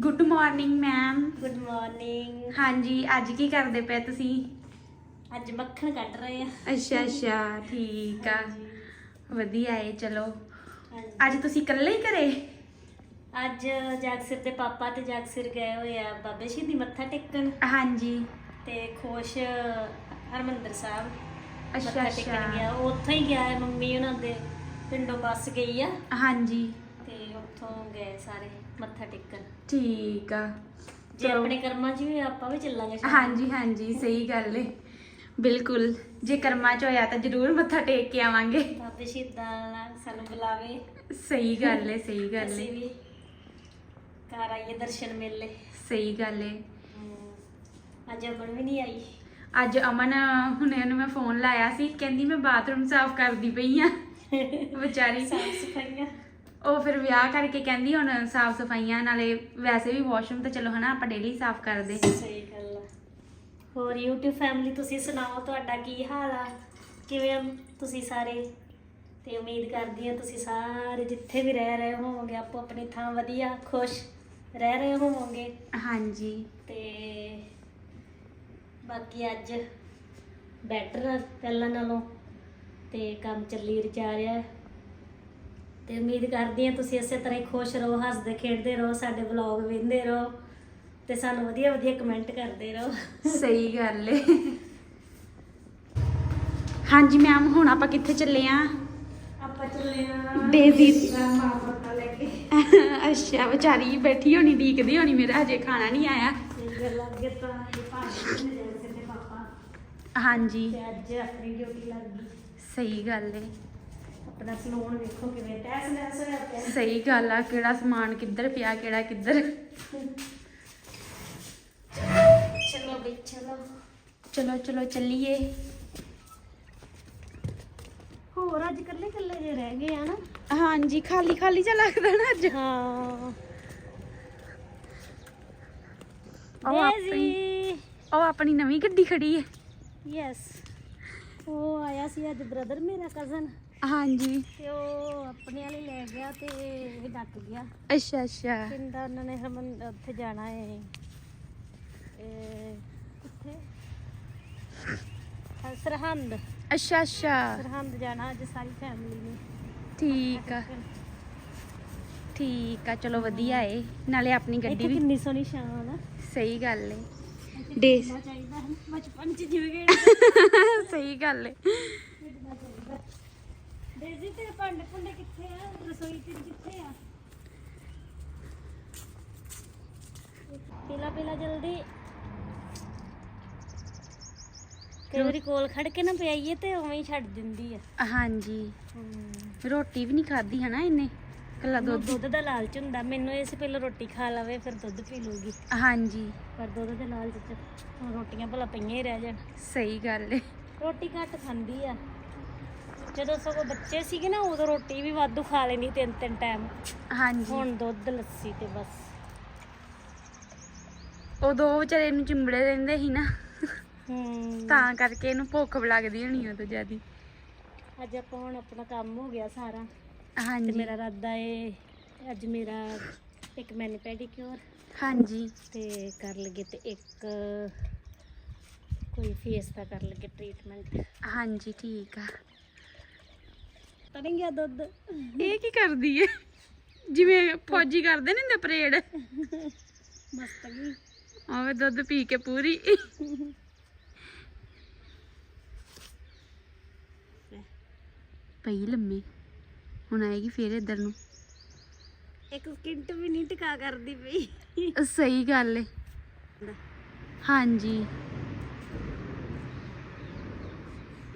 Good morning ma'am good morning ਹਾਂਜੀ ਅੱਜ ਕੀ ਕਰਦੇ ਪਏ ਤੁਸੀਂ? ਅੱਜ ਮੱਖਣ ਕੱਢ ਰਹੇ ਆ। ਅੱਛਾ ਅੱਛਾ ਠੀਕ ਆ। ਵਧੀਆ ਏ ਚਲੋ। ਹਾਂਜੀ। ਅੱਜ ਤੁਸੀਂ ਇਕੱਲੇ ਹੀ ਘਰੇ? ਅੱਜ ਜਾਗਸਿਰ ਦੇ ਪਾਪਾ ਤੇ ਜਾਗਸਿਰ ਗਏ ਹੋਏ ਆ ਬਾਬੇ ਸ਼ਹੀਦੀ ਮੱਥਾ ਟੇਕਣ। ਹਾਂਜੀ। ਤੇ ਖੁਸ਼ ਹਰਮੰਦਰ ਸਾਹਿਬ ਅੱਛਾ ਮੱਥਾ ਟੇਕਣ ਅੱਛਾ। ਗਿਆ। ਉਹ ਉੱਥੋਂ ਹੀ ਗਿਆ ਹੈ ਮੰਮੀ ਉਹਨਾਂ ਦੇ। ਪਿੰਡੋਂ ਬੱਸ ਗਈ ਆ। ਹਾਂਜੀ। ਤੇ ਉੱਥੋਂ ਗਏ ਸਾਰੇ ਮੱਥਾ ਟੇਕਣ। ਠੀਕ ਆ। ਜੇ ਚਲੋ। ਆਪਣੇ ਕਰਮਾਂ 'ਚ ਵੀ ਹੋਇਆ, ਆਪਾਂ ਵੀ ਚੱਲਾਂਗੇ ਸ਼ਾਮ ਨੂੰ। ਹਾਂਜੀ ਹਾਂਜੀ ਸਹੀ ਗੱਲ ਏ। ਬਿਲਕੁਲ ਜੇ ਕਰਮਾਂ ਚ ਹੋਇਆ ਤਾਂ ਜ਼ਰੂਰ ਮੱਥਾ ਟੇਕ ਕੇ ਆਵਾਂਗੇ। ਬਾਬੇ ਸ਼ਹੀਦਾਂ ਸਾਨੂੰ ਬੁਲਾਵੇ। ਸਹੀ ਗੱਲ ਏ ਸਹੀ ਗੱਲ ਅਸੀਂ ਏ ਵੀ ਘਰ ਆਈਏ ਦਰਸ਼ਨ ਮੇਲੇ। ਸਹੀ ਗੱਲ ਏ। ਅੱਜ ਅਮਨ ਵੀ ਨਹੀਂ ਆਈ। ਅੱਜ ਅਮਨ ਹੁਣੇ ਉਹਨੂੰ ਮੈਂ ਫੋਨ ਲਾਇਆ ਸੀ ਕਹਿੰਦੀ ਮੈਂ ਬਾਥਰੂਮ ਸਾਫ਼ ਕਰਦੀ ਪਈ ਆ। ਵਿਚਾਰੀ। ਸਾਫ਼ ਸਫਾਈਆਂ। ਉਹ ਫਿਰ ਵਿਆਹ ਕਰਕੇ ਕਹਿੰਦੀ ਹੁਣ ਸਾਫ਼ ਸਫਾਈਆਂ ਨਾਲੇ ਵੈਸੇ ਵੀ ਵਾਸ਼ਰੂਮ ਤਾਂ ਚਲੋ ਹਨਾ ਆਪਾਂ ਡੇਲੀ ਸਾਫ਼ ਕਰਦੇ। ਸਹੀ ਗੱਲ ਆ। ਹੋਰ YouTube ਫੈਮਿਲੀ ਤੁਸੀਂ ਸੁਣਾਓ ਤੁਹਾਡਾ ਕੀ ਹਾਲ ਆ? ਕਿਵੇਂ ਆ ਤੁਸੀਂ ਸਾਰੇ? ਤੇ ਉਮੀਦ ਕਰਦੀ ਹਾਂ ਤੁਸੀਂ ਸਾਰੇ ਜਿੱਥੇ ਵੀ ਰਹਿ ਰਹੇ ਹੋਵੋਗੇ ਆਪੋ ਆਪਣੀ ਥਾਂ ਵਧੀਆ ਖੁਸ਼ ਰਹਿ ਰਹੇ ਹੋਵੋਗੇ। ਹਾਂਜੀ। ਤੇ ਬਾਕੀ ਅੱਜ ਬੈਟਰ ਆ ਪਹਿਲਾਂ ਨਾਲੋਂ। ਤੇ ਕੰਮ ਚੱਲੀ ਰਿਹਾ। ਤੇ ਉਮੀਦ ਕਰਦੀ ਹਾਂ ਤੁਸੀਂ ਇਸੇ ਤਰ੍ਹਾਂ ਹੀ ਖੁਸ਼ ਰਹੋ ਹੱਸਦੇ ਖੇਡਦੇ ਰਹੋ ਸਾਡੇ ਵਲੌਗ ਵੇਖਦੇ ਰਹੋ ਤੇ ਸਾਨੂੰ ਵਧੀਆ ਵਧੀਆ ਕਮੈਂਟ ਕਰਦੇ ਰਹੋ। ਸਹੀ ਗੱਲ ਏ। ਹਾਂਜੀ ਮੈਮ ਹੁਣ ਆਪਾਂ ਕਿੱਥੇ ਚੱਲੇ ਆ? ਆਪਾਂ ਚੱਲੇ ਆ ਡੇਜ਼ੀ। ਦਾ ਮਾਂ ਪਤਾ ਲੈ ਕੇ। ਅੱਛਾ ਵਿਚਾਰੀ ਬੈਠੀ ਹੋਣੀ ਡੀਕਦੀ ਹੋਣੀ ਮੇਰਾ ਹਜੇ ਖਾਣਾ ਨਹੀਂ ਆਇਆ। ਤੇ ਗੱਲ ਲੱਗੇ ਤਾਂ ਇਹ ਭਾਜੀ ਨੇ ਜਾਂਦੇ ਨੇ ਪਾਪਾ। ਹਾਂਜੀ। ਤੇ ਅੱਜ ਆਪਣੀ ਡਿਊਟੀ ਲੱਗ ਗਈ। ਸਹੀ ਗੱਲ ਏ। ਆਪਣਾ ਸਲੂਨ ਵੇਖੋ ਕਿਵੇਂ ਟੈਸ ਟੈਸ ਹੋਇਆ ਪਿਆ। ਸਹੀ ਗੱਲ ਆ ਕਿਹੜਾ ਸਮਾਨ ਕਿੱਧਰ ਪਿਆ ਕਿਹੜਾ ਕਿੱਧਰ। ਚਲੋ ਬਈ ਚਲੋ। ਚਲੋ ਚਲੋ ਚੱਲੀਏ। ਹੋਰ ਅੱਜ ਕੱਲੇ ਕੱਲੇ ਜੇ ਰਹਿ ਗਏ ਆ ਨਾ। ਹਾਂਜੀ ਖਾਲੀ ਖਾਲੀ ਜਿਹਾ ਲੱਗਦਾ ਨਾ ਅੱਜ। ਹਾਂ। ਉਹ ਆਪਣੀ ਉਹ ਆਪਣੀ ਨਵੀਂ ਗੱਡੀ ਖੜੀ ਏ ਯੈਸ ਉਹ ਆਇਆ ਸੀ ਅੱਜ ਬ੍ਰਦਰ ਮੇਰਾ ਕਜ਼ਨ ਹਾਂਜੀ। ਤੇ ਉਹ ਆਪਣੇ ਵਾਲੇ ਲੈ ਗਿਆ ਤੇ ਇਹ ਡੱਕ ਗਿਆ। ਅੱਛਾ ਅੱਛਾ। ਕਹਿੰਦਾ ਉਹਨਾਂ ਨੇ ਹਰਮਨ ਉੱਥੇ ਜਾਣਾ ਹੈ ਇਹ ਕਿੱਥੇ? ਅਹ ਸਰਹੰਦ। ਅੱਛਾ ਅੱਛਾ। ਸਰਹੰਦ ਜਾਣਾ ਅੱਜ ਸਾਰੀ ਫੈਮਿਲੀ ਨੇ। ਠੀਕ ਆ। ਠੀਕ ਆ ਚਲੋ ਵਧੀਆ ਏ। ਨਾਲੇ ਆਪਣੀ ਗੱਡੀ ਇੱਥੇ ਵੀ ਕਿੰਨੀ ਸੋਹਣੀ ਸ਼ਾਨ ਆ ਸਹੀ ਗੱਲ ਏ। ਡੇ ਚਾਹੀਦਾ ਬਚਪਨ ਚ ਜਿਵੇਂ ਸਹੀ ਗੱਲ ਏ। ਡੇਜ਼ੀ ਤੇਰੇ ਭਾਂਡੇ ਭੁੰਡੇ ਕਿੱਥੇ ਆ? ਰਸੋਈ ਤੇ ਕਿੱਥੇ ਆ? ਪੀਲਾ ਪੀਲਾ ਜਲਦੀ। ਕਈ ਵਾਰੀ ਕੋਲ ਖੜ ਕੇ ਨਾ ਪਿਆਈਏ ਤੇ ਉਵੇਂ ਹੀ ਛੱਡ ਦਿੰਦੀ ਆ। ਹਾਂਜੀ। ਰੋਟੀ ਵੀ ਨਹੀਂ ਖਾਧੀ ਹਨਾ ਇਹਨੇ? ਕੱਲਾ ਦੁੱਧ ਦਾ ਲਾਲਚ ਹੁੰਦਾ। ਮੈਨੂੰ ਇਸ ਪਹਿਲਾਂ ਰੋਟੀ ਖਾ ਲਵੇ ਫਿਰ ਦੁੱਧ ਪੀ ਲੂਗੀ। ਹਾਂਜੀ। ਪਰ ਦੁੱਧ ਦੇ ਲਾਲਚ ਚ ਹੁਣ ਰੋਟੀਆਂ ਭਲਾ ਪਈਆਂ ਹੀ ਰਹਿ ਜਾਣ। ਸਹੀ ਗੱਲ ਏ। ਰੋਟੀ ਘੱਟ ਖਾਂਦੀ ਆ। ਜਦੋਂ ਸਗੋਂ ਬੱਚੇ ਸੀਗੇ ਨਾ ਉਦੋਂ ਰੋਟੀ ਵੀ ਵਾਧੂ ਖਾ ਲੈਂਦੀ ਤਿੰਨ ਤਿੰਨ ਟਾਈਮ ਹਾਂਜੀ। ਹੁਣ ਦੁੱਧ ਲੱਸੀ ਤੇ ਬਸ। ਉਦੋਂ ਉਹ ਵਿਚਾਰੇ ਨੂੰ ਚਿੰਬੜੇ ਰਹਿੰਦੇ ਸੀ ਨਾ। ਹੂੰ। ਤਾਂ ਕਰਕੇ ਇਹਨੂੰ ਭੁੱਖ ਲੱਗਦੀ ਹੋਣੀ ਉਦੋਂ ਜਿਆਦੀ। ਅੱਜ ਆਪਾਂ ਹੁਣ ਆਪਣਾ ਕੰਮ ਹੋ ਗਿਆ ਸਾਰਾ। ਤੇ ਹਾਂਜੀ। ਮੇਰਾ ਇਰਾਦਾ ਏ ਅੱਜ ਮੇਰਾ ਇੱਕ ਮੈਨੀ ਪੈਡੀਕਿਉਰ ਹਾਂਜੀ। ਤੇ ਕਰ ਲਗੇ ਤੇ ਇੱਕ ਕੋਈ ਫੇਸ ਦਾ ਕਰ ਲਗੇ ਟ੍ਰੀਟਮੈਂਟ ਹਾਂਜੀ ਠੀਕ ਆ। ਤਾਂ ਨਹੀਂ ਗਿਆ ਦੁੱਧ। ਇਹ ਕੀ ਕਰਦੀ ਏ? ਜਿਵੇਂ ਫੌਜੀ ਕਰਦੇ ਨੇ ਹੁੰਦੇ ਪਰੇਡ। ਮਸਤ ਗਈ ਆਵੇ ਦੁੱਧ ਪੀ ਕੇ ਪੂਰੀ। ਪਈ ਲੰਮੀ। ਹੁਣ ਆਏਗੀ ਫੇਰ ਇੱਧਰ ਨੂੰ। ਇੱਕ ਸਕਿੰਟ ਵੀ ਨਹੀਂ ਟਿਕਾ ਕਰਦੀ ਪਈ। ਸਹੀ ਗੱਲ ਏ। ਹਾਂਜੀ।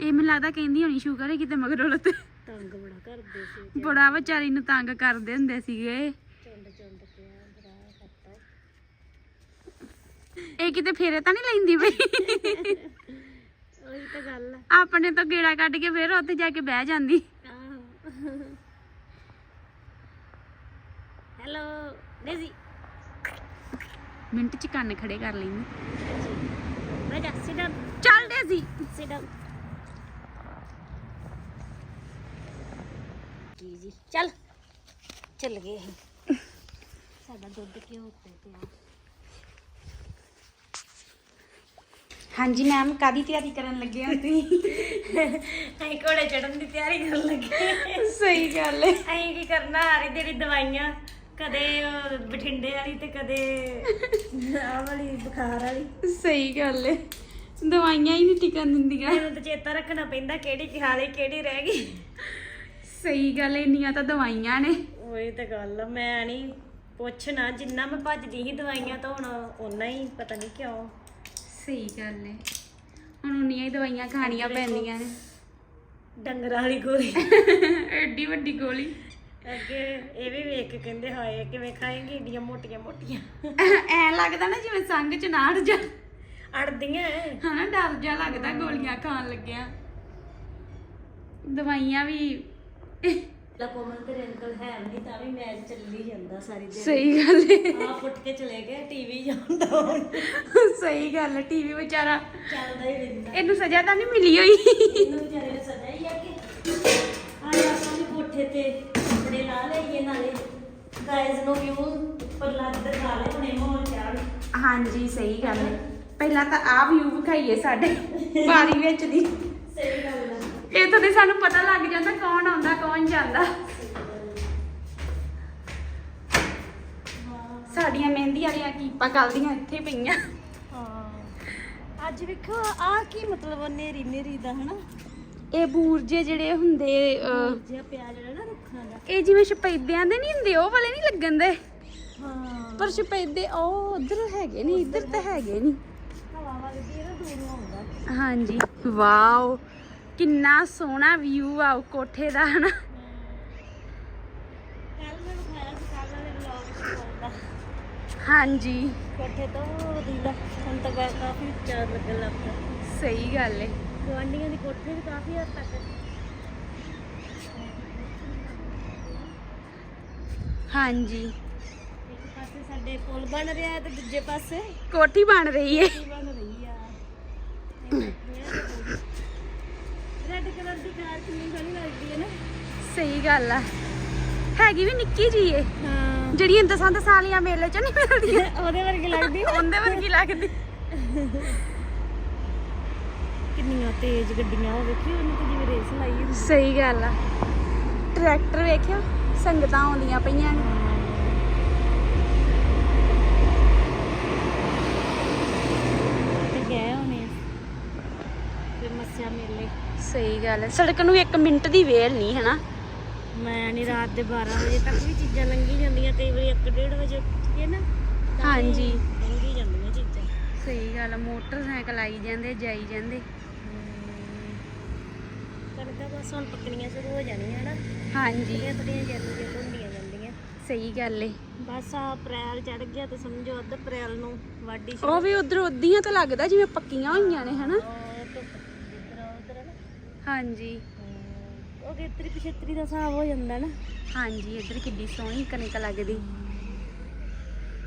ਇਹ ਮੈਨੂੰ ਲੱਗਦਾ ਕਹਿੰਦੀ ਹੋਣੀ ਸ਼ੂਗਰ ਹੈ ਕਿਤੇ ਮਗਰੋਂ ਲੱਤੇ ਤੰਗ ਬੜਾ ਕਰਦੇ ਸੀ ਬੜਾ ਵਿਚਾਰੀ ਨੂੰ ਤੰਗ ਕਰਦੇ ਹੁੰਦੇ ਸੀਗੇ। ਚੁੰਡ ਚੁੰਡ ਕੇ ਆ ਬੜਾ ਕਰਤਾ। ਇਹ ਕਿਤੇ ਫੇਰੇ ਤਾਂ ਨਹੀਂ ਲੈਂਦੀ ਬਈ? ਉਹੀ ਤਾਂ ਗੱਲ ਆ। ਆਪਣੇ ਤੋਂ ਗੇੜਾ ਕੱਢ ਕੇ ਫੇਰ ਉੱਥੇ ਜਾ ਕੇ ਬਹਿ ਜਾਂਦੀ। Hello Daisy. ਮਿੰਟ ਚ ਕੰਨ ਖੜੇ ਕਰ ਲੈਂਦੀ। ਸਿਟ ਡਾਊਨ ਚੱਲ ਡੇਜ਼ੀ। ਸਿਟ ਕੀ ਜੀ ਚੱਲ ਚੱਲ ਗਏ ਅਸੀਂ। ਸਾਡਾ ਦੁੱਧ ਘਿਓ ਉੱਤੇ ਪਿਆ। ਹਾਂਜੀ ਮੈਮ ਕਾਦੀ ਤਿਆਰੀ ਕਰਨ ਲੱਗੇ ਹੋ ਤੁਸੀਂ? ਅਸੀਂ ਘੋੜੇ ਚੜਨ ਦੀ ਤਿਆਰੀ ਕਰਨ ਲੱਗੇ। ਸਹੀ ਗੱਲ ਹੈ ਅਸੀਂ ਕੀ ਕਰਨਾ ਹਾਰੀ ਜਿਹੜੀ ਦਵਾਈਆਂ ਕਦੇ ਬਠਿੰਡੇ ਵਾਲੀ ਤੇ ਕਦੇ ਆਹ ਵਾਲੀ ਬੁਖਾਰ ਵਾਲੀ। ਸਹੀ ਗੱਲ ਹੈ ਦਵਾਈਆਂ ਹੀ ਨਹੀਂ ਟਿਕਣ ਦਿੰਦੀਆਂ। ਮੈਨੂੰ ਤਾਂ ਚੇਤਾ ਰੱਖਣਾ ਪੈਂਦਾ ਕਿਹੜੀ ਖਾ ਲਈ ਕਿਹੜੀ ਰਹਿ ਗਈ। ਸਹੀ ਗੱਲ ਇੰਨੀਆਂ ਤਾਂ ਦਵਾਈਆਂ ਨੇ। ਉਹੀ ਤਾਂ ਗੱਲ ਆ ਮੈਂ ਨਹੀਂ ਪੁੱਛਣਾ ਜਿੰਨਾ ਮੈਂ ਭੱਜਦੀ ਸੀ ਦਵਾਈਆਂ ਤੋਂ ਹੁਣ ਓਨਾ ਹੀ ਪਤਾ ਨਹੀਂ ਕਿਉਂ। ਸਹੀ ਗੱਲ ਹੈ ਹੁਣ ਉਨੀਆਂ ਹੀ ਦਵਾਈਆਂ ਖਾਣੀਆਂ ਪੈਂਦੀਆਂ ਨੇ। ਡੰਗਰਾਂ ਵਾਲੀ ਗੋਲੀ। ਐਡੀ ਵੱਡੀ ਗੋਲੀ। ਅੱਗੇ ਇਹ ਵੀ ਵੇਖ ਕੇ ਕਹਿੰਦੇ ਹਾਏ ਕਿਵੇਂ ਖਾਏਂਗੀ ਏਡੀਆਂ ਮੋਟੀਆਂ ਮੋਟੀਆਂ। ਐ ਲੱਗਦਾ ਨਾ ਜਿਵੇਂ ਸੰਗ ਚ ਨਾੜ ਜਾ। ਅੜਦੀਆਂ ਹਨਾ ਡਰ ਜਾ ਲੱਗਦਾ ਗੋਲੀਆਂ ਖਾਣ ਲੱਗਿਆ। ਦਵਾਈਆਂ ਵੀ ਲਾ ਕੋਮਲ ਤੇ ਅੰਕਲ ਹੈ ਨਹੀਂ ਤਾਂ ਵੀ ਮੈਚ ਚੱਲੀ ਜਾਂਦਾ ਸਾਰੀ ਦਿਨ ਸਹੀ ਗੱਲ ਹੈ ਆਪ ਉੱਠ ਕੇ ਚਲੇ ਗਏ ਟੀਵੀ ਜਾਂਦਾ ਹੁਣ। ਸਹੀ ਗੱਲ ਹੈ ਟੀਵੀ ਵਿਚਾਰਾ ਚੱਲਦਾ ਹੀ ਰਹਿੰਦਾ। ਇਹਨੂੰ ਸਜ਼ਾ ਤਾਂ ਨਹੀਂ ਮਿਲੀ ਹੋਈ। ਇਹਨੂੰ ਵਿਚਾਰੇ ਨੂੰ ਸਜ਼ਾ ਹੀ ਆ ਕਿ ਆਏ ਆਪਾਂ ਵੀ ਕੋਠੇ ਤੇ ਕੱਪੜੇ ਲਾ ਲਈਏ ਨਾਲੇ। ਗਾਇਜ਼ ਨੂੰ ਵਿਊ ਉੱਪਰ ਲੱਗ ਦਿਖਾ ਲੈ ਹੁਣੇ ਮੋਹ ਚਾੜ ਹਾਂਜੀ ਸਹੀ ਗੱਲ ਹੈ ਪਹਿਲਾਂ ਤਾਂ ਆ ਵਿਊ ਵਿਖਾਈਏ ਸਾਡੇ ਬਾਰੀ ਵਿੱਚ ਦੀ। ਇੱਥੋਂ ਦੇ ਸਾਨੂੰ ਪਤਾ ਲੱਗ ਜਾਂਦਾ ਕੌਣ ਆਉਂਦਾ ਕੌਣ ਜਾਂਦਾ। ਸਾਡੀਆਂ ਮਹਿੰਦੀ ਵਾਲੀਆਂ ਕੀਪਾਂ ਕੱਲਦੀਆਂ ਇੱਥੇ ਪਈਆਂ। ਹਾਂ। ਅੱਜ ਵੇਖੋ ਆ ਕੀ ਮਤਲਬ ਨੇਰੀ ਨੇਰੀ ਦਾ ਹਨਾ? ਇਹ ਬੂਰਜੇ ਜਿਹੜੇ ਹੁੰਦੇ ਅਹ, ਜਿਹਾ ਪਿਆ ਜਿਹੜਾ ਨਾ ਰੁੱਖਾਂ ਦਾ। ਇਹ ਜਿਵੇਂ ਸ਼ਪੈਦਿਆਂ ਦੇ ਨਹੀਂ ਹੁੰਦੇ ਉਹ ਵਾਲੇ ਨਹੀਂ ਲੱਗਣ ਦੇ। ਹਾਂ। ਪਰ ਸ਼ਪੈਦੇ ਉਹ ਉਧਰ ਹੈਗੇ ਨਹੀਂ ਇੱਧਰ ਤਾਂ ਹੈਗੇ ਨਹੀਂ। ਹਵਾ ਹੈ ਨਾ ਦੂਰੋਂ ਆਉਂਦਾ। ਹਾਂਜੀ। ਵਾਓ। ਕਿੰਨਾ ਸੋਹਣਾ ਵਿਊ ਆ ਉਹ ਕੋਠੇ ਦਾ ਹਨਾ। ਕੱਲ ਮੈਂ ਵਿਖਾਇਆ ਸੀ ਕੱਲ ਵਾਲੇ ਵਲੌਗ ਚ ਪਾਉਂਦਾ। ਹਾਂਜੀ। ਕੋਠੇ ਤੋਂ ਦੀਦਾ ਹੁਣ ਤਾਂ ਗਾ- ਕਾਫੀ ਉੱਚਾ ਲੱਗਣ ਲੱਗ ਪਿਆ। ਸਹੀ ਗੱਲ ਏ। ਗਵਾਂਡੀਆਂ ਦੀ ਕੋਠੇ ਵੀ ਕਾਫੀ ਹੱਦ ਤੱਕ ਹਾਂਜੀ। ਇੱਕ ਪਾਸੇ ਸਾਡੇ ਪੁਲ ਬਣ ਰਿਹਾ ਹੈ ਤੇ ਦੂਜੇ ਪਾਸੇ ਕੋਠੀ ਬਣ ਰਹੀ ਏ। ਕੀ ਬਣ ਰਹੀ ਆ। ਕਾਰ ਕਿੰਨੀ ਸੋਹਣੀ ਲੱਗਦੀ ਹੈ ਨਾ। ਸਹੀ ਗੱਲ ਆ। ਹੈਗੀ ਵੀ ਨਿੱਕੀ ਜੀ ਏ। ਹਾਂ। ਜਿਹੜੀਆਂ ਦਸਾਂ ਦਸਾਂ ਵਾਲੀਆਂ ਮੇਲੇ ਚ ਨਹੀਂ ਮਿਲਦੀਆਂ ਉਹਦੇ ਵਰਗੀ ਲੱਗਦੀ ਉਹਦੇ ਵਰਗੀ ਲੱਗਦੀ। ਕਿੰਨੀਆਂ ਤੇਜ਼ ਗੱਡੀਆਂ ਉਹ ਵੇਖੀ ਉਹਨੂੰ ਤੇ ਜਿਵੇਂ ਰੇਸ ਲਾਈ ਹੁੰਦੀ। ਸਹੀ ਗੱਲ ਆ। ਟਰੈਕਟਰ ਵੇਖਿਓ ਸੰਗਤਾਂ ਆਉਂਦੀਆਂ ਪਈਆਂ ਨੇ ਤੇ ਗਏ ਹੋਣੇ ਆ। ਫਿਰ ਮੱਸਿਆ ਮੇਲੇ ਸਹੀ ਗੱਲ ਹੈ। ਸੜਕ ਨੂੰ 1 ਮਿੰਟ ਦੀ ਵੇਲ ਨਹੀਂ ਹੈਨਾ ਮੈਂ ਨਹੀਂ ਰਾਤ ਦੇ 12 ਵਜੇ ਤੱਕ ਵੀ ਚੀਜ਼ਾਂ ਲੰਘੀ ਜਾਂਦੀਆਂ ਕਈ ਵਾਰੀ 1:30 ਵਜੇ ਉੱਠੀਏ ਨਾ ਤਾਂ ਵੀ ਹਾਂਜੀ। ਲੰਘੀ ਜਾਂਦੀਆਂ ਚੀਜ਼ਾਂ। ਸਹੀ ਗੱਲ ਆ ਮੋਟਰਸਾਈਕਲ ਆਈ ਜਾਂਦੇ ਜਾਈ ਜਾਂਦੇ। ਕਣਕਾਂ ਬਸ ਹੁਣ ਪੱਕਣੀਆਂ ਸ਼ੁਰੂ ਹੋ ਜਾਣੀਆਂ ਹਨਾ ਹਾਂਜੀ। ਥੋੜੀਆਂ ਥੋੜੀਆਂ ਜੈਲ ਜੈਲ ਹੁੰਦੀਆਂ ਜਾਂਦੀਆਂ। ਸਹੀ ਗੱਲ ਏ। ਬਸ ਆ ਅਪ੍ਰੈਲ ਚੜ ਗਿਆ ਤੇ ਸਮਝੋ ਅੱਧ ਅਪ੍ਰੈਲ ਨੂੰ ਵਾਢੀ ਉਹ ਵੀ ਉਧਰ ਉਦੀਆਂ ਤਾਂ ਲੱਗਦਾ ਜਿਵੇਂ ਪੱਕੀਆਂ ਹੋਈਆਂ ਨੇ ਹਨਾ ਉਹ ਧੁੱਪ ਜਿੱਧਰ ਉਧਰ ਨਾ ਹਾਂਜੀ। ਉਹ ਗੇਤਰੀ ਪਿਛੇਤਰੀ ਦਾ ਹਿਸਾਬ ਹੋ ਜਾਂਦਾ ਨਾ। ਹਾਂਜੀ ਇੱਧਰ ਕਿੱਡੀ ਸੋਹਣੀ ਕਣਕ ਲੱਗਦੀ।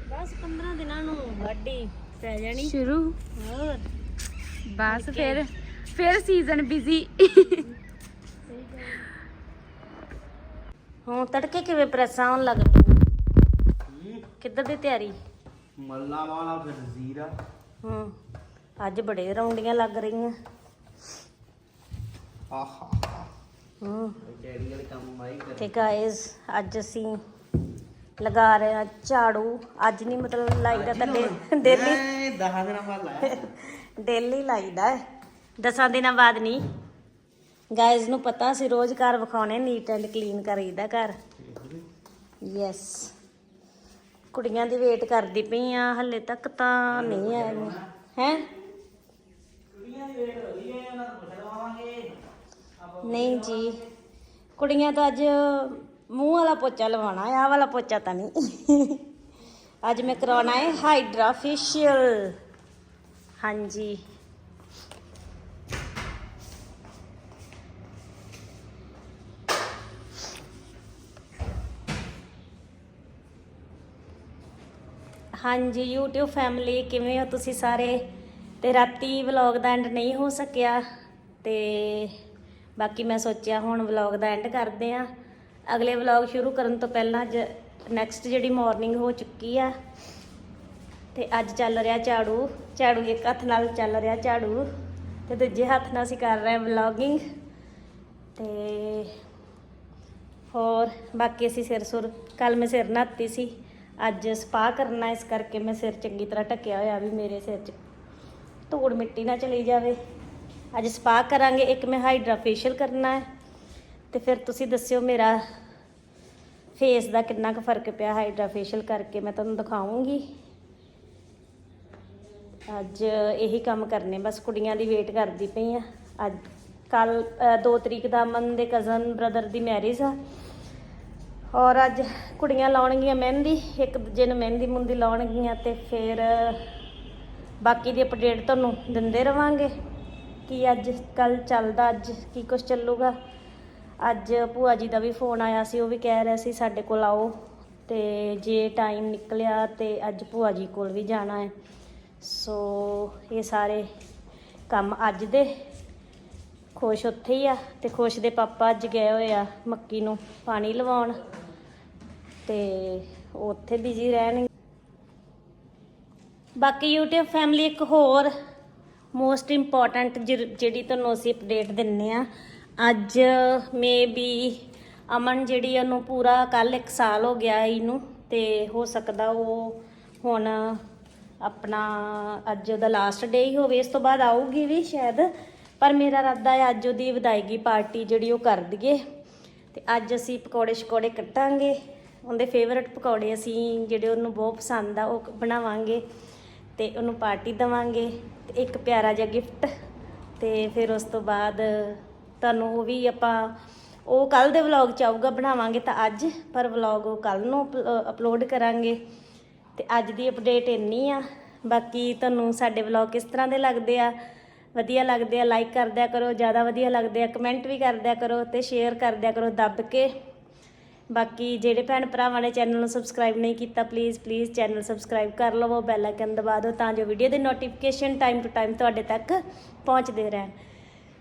ਬਸ 15 ਦਿਨਾਂ ਨੂੰ ਵਾਢੀ ਪੈ ਜਾਣੀ। ਸ਼ੁਰੂ। ਹੋਰ। ਬਸ ਫਿਰ ਫਿਰ ਸੀਜ਼ਨ ਬਿਜ਼ੀ ਹੁਣ ਤੜਕੇ ਕਿਵੇਂ ਪ੍ਰੈਸਾਂ ਹੋਣ ਲੱਗ ਪਈ? ਕਿੱਧਰ ਦੀ ਤਿਆਰੀ? ਮੱਲਾ ਵਾਲਾ ਫਿਰ ਜ਼ੀਰਾ। ਹੂੰ। ਅੱਜ ਬੜੇ ਰੌਂਡੀਆਂ ਲੱਗ ਰਹੀਆਂ। ਆਹਾ। ਹੂੰ ਚੈਰੀ ਵਾਲੇ ਕੰਮ ਮਾਈ ਕਰ ਤੇ ਗਾਇਸ ਅੱਜ ਅਸੀਂ ਲਗਾ ਰਹੇ ਹਾਂ ਝਾੜੂ। ਅੱਜ ਨਹੀਂ ਮਤਲਬ ਲਾਈਦਾ ਤਾਂ ਡੇਲੀ ਐ 10 ਦਿਨਾਂ ਬਾਅਦ ਲਾਇਆ। ਡੇਲੀ ਲਾਈਦਾ ਹੈ। ਦਸਾਂ ਦਿਨਾਂ ਬਾਅਦ ਨਹੀਂ ਗਾਇਸ ਨੂੰ ਪਤਾ ਸੀ ਰੋਜ਼ ਘਰ ਵਿਖਾਉਣੇ ਨੀਟ ਐਂਡ ਕਲੀਨ ਕਰੀਦਾ ਘਰ। ਯੈਸ ਕੁੜੀਆਂ ਦੀ ਵੇਟ ਕਰਦੀ ਪਈ ਆ ਹੱਲੇ ਤੱਕ ਤਾਂ ਨਹੀਂ ਆਏ ਹੈ? ਨਹੀਂ ਜੀ। ਕੁੜੀਆਂ ਤਾਂ ਅੱਜ ਮੂੰਹ ਵਾਲਾ ਪੋਚਾ ਲਵਾਉਣਾ ਹੈ ਆਹ ਵਾਲਾ ਪੋਚਾ ਤਾਂ ਨਹੀਂ। ਅੱਜ ਮੈਂ ਕਰਾਉਣਾ ਹੈ ਹਾਈਡਰਾ ਫੇਸ਼ੀਅਲ ਹਾਂਜੀ। ਹਾਂਜੀ, YouTube ਫੈਮਿਲੀ ਕਿਵੇਂ ਹੋ ਤੁਸੀਂ ਸਾਰੇ? ਤੇ ਰਾਤੀ ਵਲੌਗ ਦਾ ਐਂਡ ਨਹੀਂ ਹੋ ਸਕਿਆ ਤੇ ਬਾਕੀ ਮੈਂ ਸੋਚਿਆ ਹੁਣ ਵਲੌਗ ਦਾ ਐਂਡ ਕਰਦੇ ਆ। ਅਗਲੇ ਵਲੌਗ ਸ਼ੁਰੂ ਕਰਨ ਤੋਂ ਪਹਿਲਾਂ ਜ ਨੈਕਸਟ ਜਿਹੜੀ ਮਾਰਨਿੰਗ ਹੋ ਚੁੱਕੀ ਆ, ਤੇ ਅੱਜ ਚੱਲ ਰਿਹਾ ਝਾੜੂ। ਝਾੜੂ ਇੱਕ ਹੱਥ ਨਾਲ ਚੱਲ ਰਿਹਾ ਝਾੜੂ, ਤੇ ਦੂਜੇ ਹੱਥ ਨਾਲ ਅਸੀਂ ਕਰ ਰਹੇ ਹਾਂ ਵਲੌਗਿੰਗ ਤੇ ਹੋਰ, ਬਾਕੀ ਅਸੀਂ ਸਿਰ ਸੁਰ ਕੱਲ ਮੈਂ ਸਿਰ ਨਹਾਤੀ ਸੀ। ਅੱਜ ਸਪਾ ਕਰਨਾ ਇਸ ਕਰਕੇ ਮੈਂ ਸਿਰ ਚੰਗੀ ਤਰ੍ਹਾਂ ਢੱਕਿਆ ਹੋਇਆ ਵੀ ਮੇਰੇ ਸਿਰ 'ਚ ਧੂੜ ਮਿੱਟੀ ਨਾ ਚਲੀ ਜਾਵੇ। ਅੱਜ ਸਪਾ ਕਰਾਂਗੇ, ਇੱਕ ਮੈਂ ਹਾਈਡਰਾ ਫੇਸ਼ੀਅਲ ਕਰਨਾ ਹੈ। ਤੇ ਫਿਰ ਤੁਸੀਂ ਦੱਸਿਓ ਮੇਰਾ ਫੇਸ ਦਾ ਕਿੰਨਾ ਕੁ ਫ਼ਰਕ ਪਿਆ ਹਾਈਡਰਾ ਫੇਸ਼ੀਅਲ ਕਰਕੇ, ਮੈਂ ਤੁਹਾਨੂੰ ਦਿਖਾਉਂਗੀ। ਅੱਜ ਇਹੀ ਕੰਮ ਕਰਨੇ, ਬਸ ਕੁੜੀਆਂ ਦੀ ਵੇਟ ਕਰਦੀ ਪਈ ਆ। ਅੱਜ ਕੱਲ 2 ਤਰੀਕ ਦਾ ਅਮਨ ਦੇ ਕਜ਼ਨ ਬ੍ਰਦਰ ਦੀ ਮੈਰਿਜ ਆ। ਔਰ ਅੱਜ ਕੁੜੀਆਂ ਲਾਉਣਗੀਆਂ ਮਹਿੰਦੀ, ਇੱਕ ਦੂਜੇ ਨੂੰ ਮਹਿੰਦੀ ਮੁੰਦੀ ਲਾਉਣਗੀਆਂ ਤੇ ਫਿਰ ਬਾਕੀ ਦੀ ਅਪਡੇਟ ਤੁਹਾਨੂੰ ਦਿੰਦੇ ਰਵਾਂਗੇ। ਕੀ ਅੱਜ ਕੱਲ ਚੱਲਦਾ, ਅੱਜ ਕੀ ਕੁਝ ਚੱਲੂਗਾ। ਅੱਜ ਭੂਆ ਜੀ ਦਾ ਵੀ ਫੋਨ ਆਇਆ ਸੀ, ਉਹ ਵੀ ਕਹਿ ਰਿਹਾ ਸੀ ਸਾਡੇ ਕੋਲ ਆਓ। ਤੇ ਜੇ ਟਾਈਮ ਨਿਕਲਿਆ ਤੇ ਅੱਜ ਭੂਆ ਜੀ ਕੋਲ ਵੀ ਜਾਣਾ ਹੈ। ਸੋ ਇਹ ਸਾਰੇ ਕੰਮ ਅੱਜ ਦੇ। ਖੁਸ਼ ਉੱਥੇ ਹੀ ਆ ਤੇ ਖੁਸ਼ ਦੇ ਪਾਪਾ ਅੱਜ ਗਏ ਹੋਏ ਆ ਮੱਕੀ ਨੂੰ ਪਾਣੀ ਲਵਾਉਣ। ਤੇ ਉੱਥੇ ਬਿਜ਼ੀ ਰਹਿਣਗੇ। ਬਾਕੀ YouTube ਫੈਮਿਲੀ ਇੱਕ ਹੋਰ ਮੋਸਟ ਇੰਪੋਰਟੈਂਟ ਜਿਹੜੀ ਤੁਹਾਨੂੰ ਅਸੀਂ ਅਪਡੇਟ ਦਿੰਨੇ ਆ, ਅੱਜ ਮੇ ਬੀ ਅਮਨ ਜਿਹੜੀ ਉਹਨੂੰ ਪੂਰਾ ਕੱਲ 1 ਸਾਲ ਹੋ ਗਿਆ ਇਹਨੂੰ, ਤੇ ਹੋ ਸਕਦਾ ਉਹ ਹੁਣ ਆਪਣਾ ਅੱਜ ਉਹਦਾ ਲਾਸਟ ਡੇ ਹੀ ਹੋਵੇ, ਇਸ ਤੋਂ ਬਾਅਦ ਆਊਗੀ ਵੀ ਸ਼ਾਇਦ, ਪਰ ਮੇਰਾ ਇਰਾਦਾ ਹੈ ਅੱਜ ਉਹਦੀ ਵਿਦਾਇਗੀ ਪਾਰਟੀ ਜਿਹੜੀ ਉਹ ਕਰ ਦਈਏ, ਤੇ ਅੱਜ ਅਸੀਂ ਪਕੌੜੇ ਸ਼ਕੌੜੇ ਕੱਟਾਂਗੇ, ਉਹਦੇ ਫੇਵਰਟ ਪਕੌੜੇ ਅਸੀਂ ਜਿਹੜੇ ਉਹਨੂੰ ਬਹੁਤ ਪਸੰਦ ਆ ਉਹ ਬਣਾਵਾਂਗੇ, ਤੇ ਉਹਨੂੰ ਪਾਰਟੀ ਦਵਾਂਗੇ ਤੇ ਇੱਕ ਪਿਆਰਾ ਜਿਹਾ ਗਿਫਟ ਤੇ ਫਿਰ ਉਸ ਤੋਂ ਬਾਅਦ ਤੁਹਾਨੂੰ ਉਹ ਵੀ ਆਪਾਂ, ਉਹ ਕੱਲ ਦੇ ਵਲੌਗ ਚ ਆਊਗਾ, ਬਣਾਵਾਂਗੇ ਤਾਂ ਅੱਜ, ਪਰ ਵਲੌਗ ਉਹ ਕੱਲ ਨੂੰ ਅਪਲੋਡ ਕਰਾਂਗੇ। ਤੇ ਅੱਜ ਦੀ ਅਪਡੇਟ ਇੰਨੀ ਆ, ਬਾਕੀ ਤੁਹਾਨੂੰ ਸਾਡੇ ਵਲੌਗ ਕਿਸ ਤਰ੍ਹਾਂ ਦੇ ਲੱਗਦੇ ਆ, ਵਧੀਆ ਲੱਗਦੇ ਆ ਲਾਈਕ ਕਰਦਿਆ ਕਰੋ, ਜ਼ਿਆਦਾ ਵਧੀਆ ਲੱਗਦੇ ਆ ਕਮੈਂਟ ਵੀ ਕਰਦਿਆ ਕਰੋ ਤੇ ਸ਼ੇਅਰ ਕਰਦਿਆ ਕਰੋ ਦੱਬ ਕੇ। ਬਾਕੀ ਜਿਹੜੇ ਭੈਣ ਭਰਾਵਾਂ ਨੇ ਚੈਨਲ ਨੂੰ ਸਬਸਕ੍ਰਾਈਬ ਨਹੀਂ ਕੀਤਾ ਪਲੀਜ਼ ਪਲੀਜ਼ ਚੈਨਲ ਸਬਸਕ੍ਰਾਈਬ ਕਰ ਲਵੋ ਬੈਲ ਆਈਕਨ ਦਬਾ ਦਿਓ ਤਾਂ ਜੋ ਵੀਡੀਓ ਦੇ ਨੋਟੀਫਿਕੇਸ਼ਨ ਟਾਈਮ ਟੂ ਟਾਈਮ ਤੁਹਾਡੇ ਤੱਕ ਪਹੁੰਚਦੇ ਰਹਿਣ।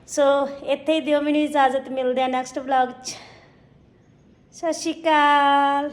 ਸੋ ਇੱਥੇ ਹੀ ਦਿਓ ਮੈਨੂੰ ਇਜਾਜ਼ਤ, ਮਿਲਦੇ ਆ ਨੈਕਸਟ ਵਲੌਗ 'ਚ। ਸਤਿ ਸ਼੍ਰੀ ਅਕਾਲ।